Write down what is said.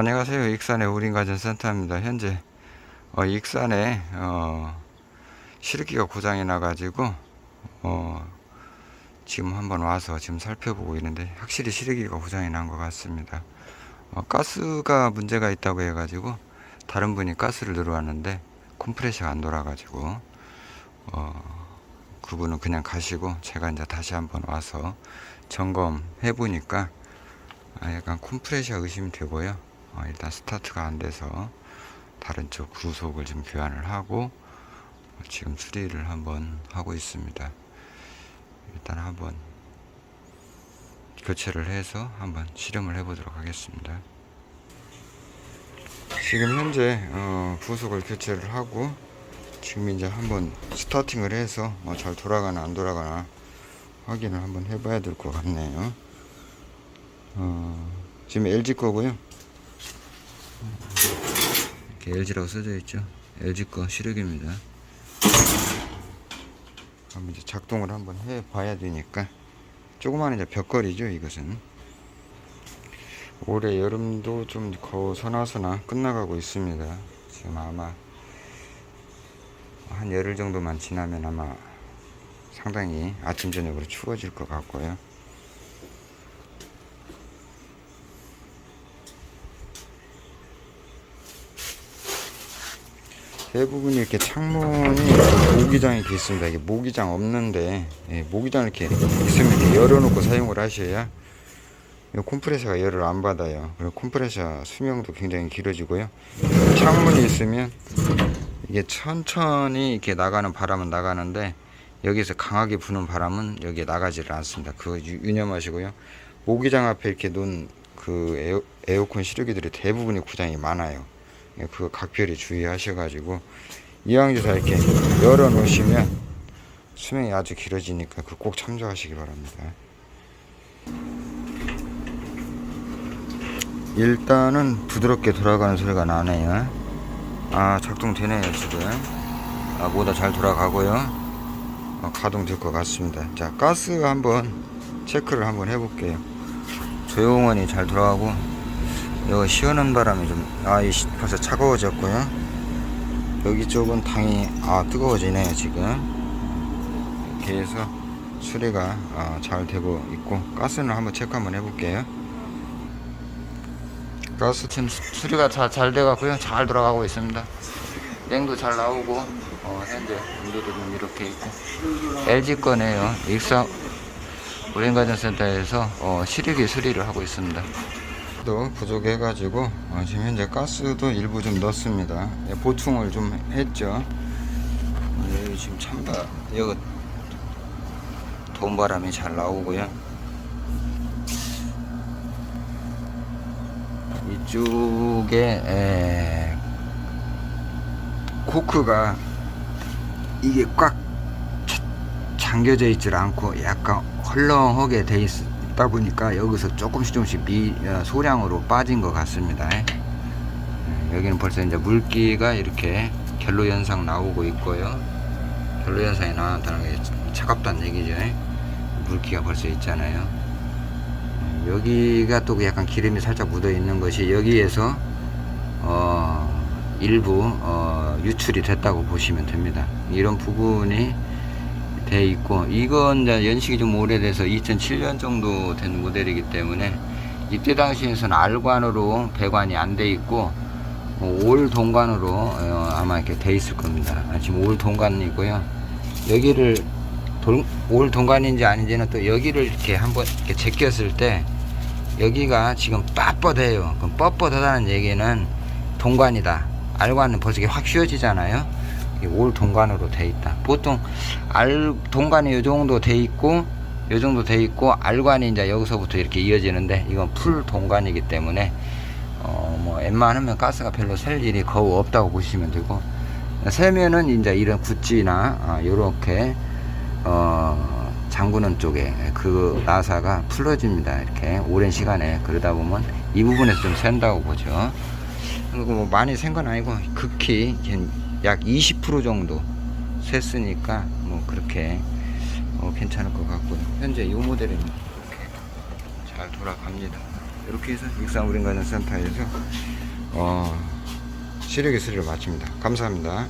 안녕하세요. 익산의 우린가전센터입니다. 현재 어, 익산에 어, 시르기가 고장이 나가지고 어, 지금 한번 와서 지금 살펴보고 있는데 확실히 시르기가 고장이 난 것 같습니다. 어, 가스가 문제가 있다고 해가지고 다른 분이 가스를 들어왔는데 컴프레셔가 안 돌아가지고 어, 그분은 그냥 가시고 제가 이제 다시 한번 와서 점검해 보니까 아, 약간 컴프레셔 의심이 되고요. 어, 일단 스타트가 안 돼서 다른 쪽 부속을 좀 교환을 하고 어, 지금 수리를 한번 하고 있습니다. 일단 한번 교체를 해서 한번 실험을 해보도록 하겠습니다. 지금 현재 어, 부속을 교체를 하고 지금 이제 한번 스타팅을 해서 어, 잘 돌아가나 안 돌아가나 확인을 한번 해봐야 될 것 같네요. 어, 지금 LG 거고요. 이렇게 LG라고 써져 있죠. LG 거 시력입니다. 한번 이제 작동을 한번 해 봐야 되니까 조그마한 이제 벽걸이죠. 이것은 올해 여름도 좀 거의 서나서나 끝나가고 있습니다. 지금 아마 한 열흘 정도만 지나면 아마 상당히 아침 저녁으로 추워질 것 같고요. 대부분 이렇게 창문이 모기장이 이렇게 있습니다. 이게 모기장 없는데 예, 모기장 이렇게 있으면 이렇게 열어놓고 사용을 하셔야 이 컴프레셔가 열을 안 받아요. 그리고 컴프레셔 수명도 굉장히 길어지고요. 창문이 있으면 이게 천천히 이렇게 나가는 바람은 나가는데 여기서 강하게 부는 바람은 여기에 나가지를 않습니다. 그거 유- 유념하시고요. 모기장 앞에 이렇게 놓은 그 에어, 에어컨 시르기들이 대부분이 고장이 많아요. 예, 그거 각별히 주의하셔가지고 이왕저서 이렇게 열어 놓으시면 수명이 아주 길어지니까 그 꼭 참조하시기 바랍니다. 일단은 부드럽게 돌아가는 소리가 나네요. 아 작동되네요 지금. 아 모두 잘 돌아가고요. 어, 가동 될 것 같습니다. 자 가스 한번 체크를 한번 해볼게요. 조용히 잘 돌아가고 여기 시원한 바람이 좀, 아, 이 시- 벌써 차가워졌고요. 여기 쪽은 당이, 아, 뜨거워지네요, 지금. 이렇게 해서 수리가 아, 잘 되고 있고, 가스는 한번 체크 한번 해볼게요. 가스 지금 수- 수리가 잘, 잘 돼가고요. 잘 돌아가고 있습니다. 냉도 잘 나오고, 어, 현재 온도도 좀 이렇게 있고. LG 거네요. 익사 우린가전센터에서 어, 시리기 수리를 하고 있습니다. 도 부족해가지고 어, 지금 현재 가스도 일부 좀 넣습니다. 예, 보충을 좀 했죠. 어, 여기 지금 찬바 여기 돈바람이 잘 나오고요. 이쪽에 에, 코크가 이게 꽉 차- 잠겨져 있질 않고 약간 헐렁하게 돼 있 다 보니까 여기서 조금씩 조금씩 미, 어, 소량으로 빠진 것 같습니다. 음, 여기는 벌써 이제 물기가 이렇게 결로 현상 나오고 있고요. 결로 현상이 나타나는 게 차갑다는 얘기죠. 물기가 벌써 있잖아요. 음, 여기가 또 약간 기름이 살짝 묻어 있는 것이 여기에서 어, 일부 어, 유출이 됐다고 보시면 됩니다. 이런 부분이 돼 있고 이건 연식이 좀 오래돼서 2007년 정도 된 모델이기 때문에 이때 당시에서는 알관으로 배관이 안 돼 있고 어, 올 동관으로 어, 아마 이렇게 돼 있을 겁니다. 아, 지금 올 동관이고요. 여기를 돌, 올 동관인지 아닌지는 또 여기를 이렇게 한번 이렇게 제꼈을 때 여기가 지금 빳뻣해요. 그럼 뻣뻣하다는 얘기는 동관이다. 알관은 벌써 확 휘어지잖아요. 올 동관으로 돼 있다. 보통 알 동관이 요 정도 돼 있고 요 정도 돼 있고 알관이 이제 여기서부터 이렇게 이어지는데 이건 풀 동관이기 때문에 어뭐 웬만하면 가스가 별로 셀 일이 거의 없다고 보시면 되고 세면은 이제 이런 구찌나 아, 요렇게 어 잠그는 쪽에 그 나사가 풀어집니다. 이렇게 오랜 시간에 그러다 보면 이 부분에서 좀 샌다고 보죠. 그리고 뭐 많이 센 건 아니고 극히 약 20% 정도 샜으니까 뭐 그렇게 어, 괜찮을 것 같고요. 현재 이 모델은 이렇게 잘 돌아갑니다. 이렇게 해서 익산 우린가전 센터에서 어, 시력의 수리를 마칩니다. 감사합니다.